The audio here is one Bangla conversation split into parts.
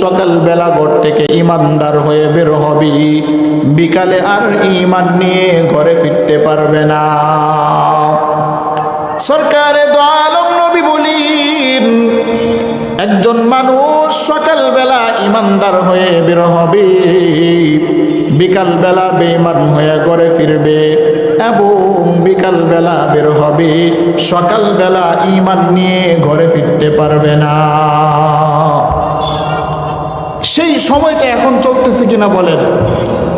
সকালবেলা ঘর থেকে ইমানদার হয়ে বের হবি। বিকালে আর ইমান নিয়ে ঘরে ফিরতে পারবে না। সরকারে আলম নবী বলিন, একজন মানুষ সকালবেলা ইমানদার হয়ে বের হবে। বিকালবেলা বেঈমান হয়ে ঘরে ফিরবে এবং বিকালবেলা বের হবে। সকালবেলা ইমান নিয়ে ঘরে ফিরতে পারবে না। সময়টা এখন চলতেছে কিনা বলেন?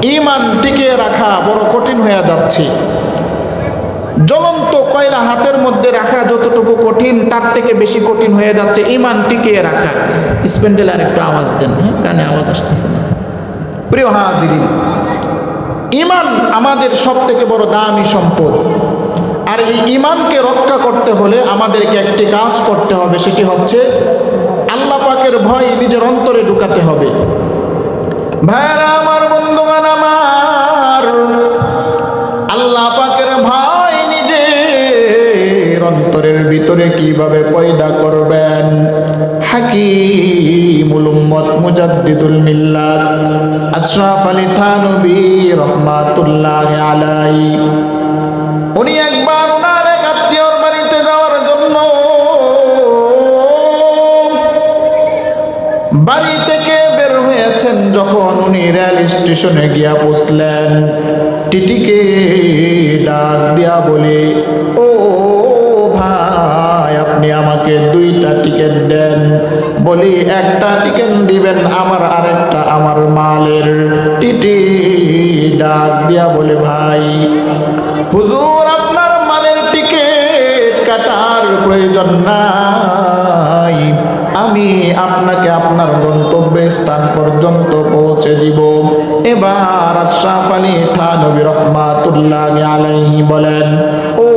ইমান টিকিয়ে রাখা বড় কঠিন হয়ে যাচ্ছে। জ্বলন্ত কয়লা হাতের মধ্যে রাখা যতটুকু কঠিন, তার থেকে বেশি কঠিন হয়ে যাচ্ছে ইমান টিকিয়ে রাখা। স্পেন্ডেল আর একটু আওয়াজ দেন হ্যাঁ? কানে আওয়াজ আসতেছে না। প্রিয় হাজিরিন ইমান আমাদের সব থেকে বড় দামি সম্পদ। আর এই ইমানকে রক্ষা করতে হলে আমাদেরকে একটি কাজ করতে হবে, সেটি হচ্ছে আল্লাহ পাকের ভয় নিজের অন্তরে ঢুকাতে হবে। ভাইরা আমার বন্ধুগান আমার, আল্লাহ পাকের ভয় নিজের অন্তরের ভিতরে কীভাবে পয়দা করবেন? হাকিমুল উম্মত মুজাদ্দিদুল মিল্লাত আশরাফ আলী থানবী রহমাতুল্লাহ আলাই উনি একবার যখন উনি রেল স্টেশনে গিয়া পৌঁছলেন, টিটিকে ডাক দিয়া বলে, ও ভাই, আপনি আমাকে দুইটা টিকিট দেন। বলি, একটা টিকিট দিবেন আমার, আরেকটা আমার মালের। টিটি ডাক দিয়া বলে, ভাই, হুজুর, আপনার মালের টিকিট কাটার প্রয়োজন নাই। আমি আপনাকে আপনার গন্তব্য স্থান পর্যন্ত পৌঁছে দিব। এবার আশরাফ আলী থানবী রহমাতুল্লাহ আলাইহি বলেন, ও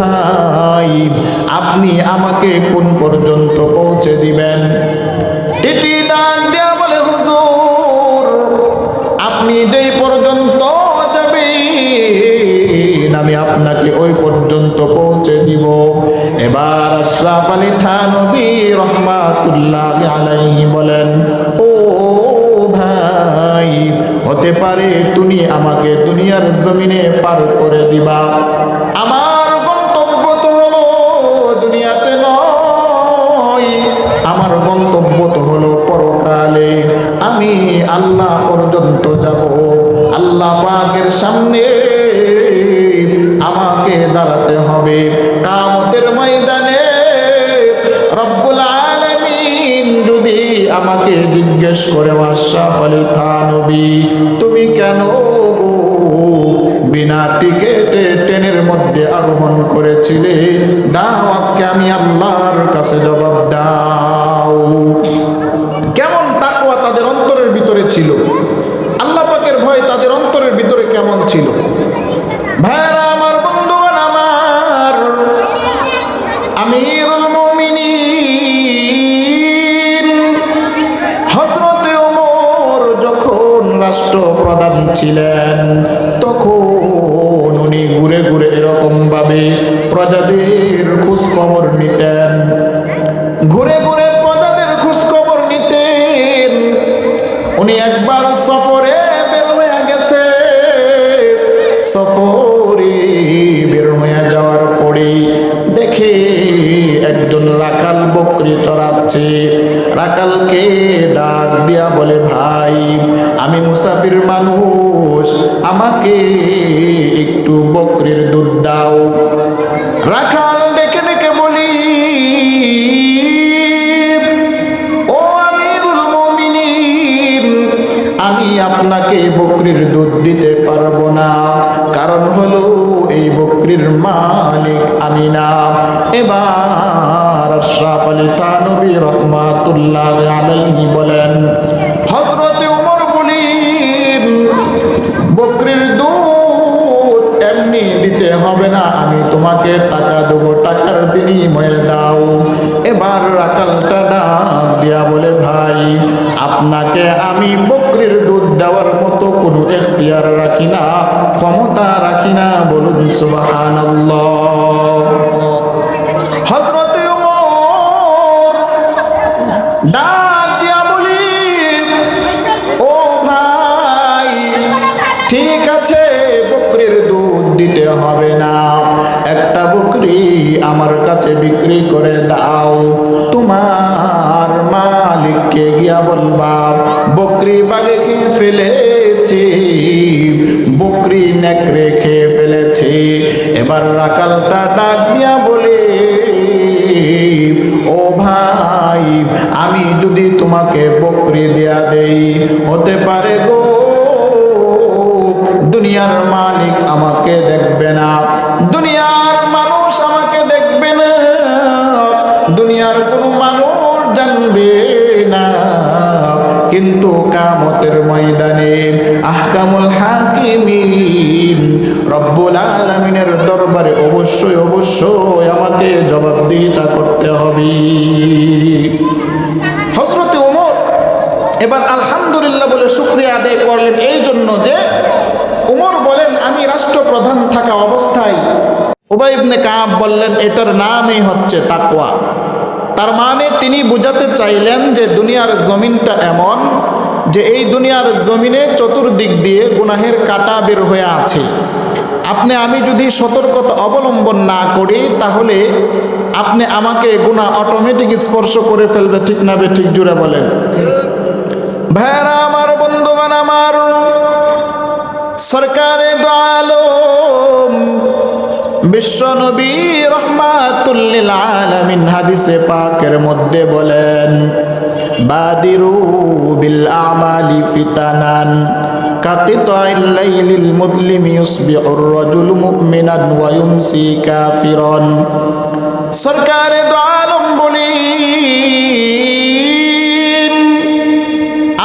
ভাই, আপনি আমাকে কোন পর্যন্ত পৌঁছে দিবেন? রহমাতুল্লাহ আলাইহি বলেন, ও ভাই, হতে পারে তুমি আমাকে দুনিয়ার জমিনে পার করে দিবা। আমার আমাকে জিজ্ঞেস করে আশরাফ আলী থানবী, তুমি কেন বিনা টিকেটে ট্রেনের মধ্যে আরোহণ করেছিলে? দাও, আজকে আমি আল্লাহর কাছে জবাব দাও। কেমন তাকওয়া তাদের অন্তরের ভিতরে ছিল? আল্লাহ পাকের ভয় তাদের অন্তরের ভিতরে কেমন ছিল? ভাইরা ছিলেন তখন উনি ঘুরে ঘুরে এরকম ভাবে প্রজাদের খোঁজ খবর নিতেন। ঘুরে ঘুরে প্রজাদের খোঁজ খবর নিতেন। উনি একবার সফরে বের হয়ে গেছে সফরে বের হয়ে যাওয়ার পরে দেখে একজন রাখাল বকরি চড়াচ্ছে। রাখালকে ডাক দিয়া বলে, ভাই, আমি মুসাফির মানুষ আপনাকে বকরির দুধ দিতে পারব না। কারণ হলো এই বকরির মালিক আমি না এবার আশরাফ আলী তানবী রহমাতুল্লাহ আলাইহি বলেন, হযরতে ওমর বলেন, বকরির দুধ এমনি দিতে হবে না। আমি তোমাকে টাকা দেবো টাকার বিনিময়ে রাখালটা ডাক দিয়া বলে, ভাই, আপনাকে আমি বকরির দুধ দেওয়ার মতো কোনো এখতিয়ার রাখি না, ক্ষমতা রাখি না। বলুন সুবাহান ওমর ডাক আমার কাছে বিক্রি করে দাও। তোমার মালিককে গিয়া বলবা, বকরি বাগে খেয়ে ফেলেছি, বকরি নেকড়ে খেয়ে ফেলেছি। এবার রাকালটা ডাক দিয়া বলে, ও ভাই, আমি যদি তোমাকে বকরি দেয়া দেই, হতে পারে গো, দুনিয়ার মালিক আমাকে দেখবে না। দুনিয়ার মানুষ আমাকে দেখবে না। দুনিয়ার কোনো মানুষ জানবে না। কিন্তু কামতের ময়দানে আহকামুল হাকিমিন রব্বুল আলমিনের দরবারে অবশ্যই অবশ্যই আমাকে জবাবদিহিতা করতে হবে। হজরতে ওমর এবার আলহামদুলিল্লাহ বলে শুক্রিয়া আদায় করলেন। এই জন্য যে উমর বলেন, আমি রাষ্ট্রপ্রধান থাকা অবস্থায় উবাই ইবনে কাব বললেন এটার নামই হচ্ছে তাকওয়া। তার মানে তিনি বুঝাতে চাইলেন যে দুনিয়ার জমিনটা এমন যে এই দুনিয়ার জমিনে চতুর্দিক দিয়ে গুনাহের কাটা বের হয়ে আছে। আপনি, আমি যদি সতর্কতা অবলম্বন না করি, তাহলে আপনি আমাকে গুণা অটোমেটিক স্পর্শ করে ফেলবে, ঠিক না বে, ঠিক জুড়ে বলেন। ভাইরা আমার বন্ধুগণ, আমার সরকারে দোয়ালম বিশ্ব নবী রহমাতুল্লিল আলামিন হাদিসে পাকের মধ্যে বলেন, বাদিরু বিল আমালি ফিতানান লাইলিল মুদলিমি ইউসবিহুর রাজুলু মুমিনান ওয়া ইউমসি কাফিরান। সরকারে দোয়ালম বলেন,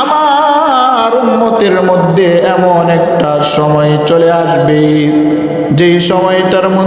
আমার উম্মতের মধ্যে এমন একটা সময় চলে আসবে, যেই সময়টার মধ্যে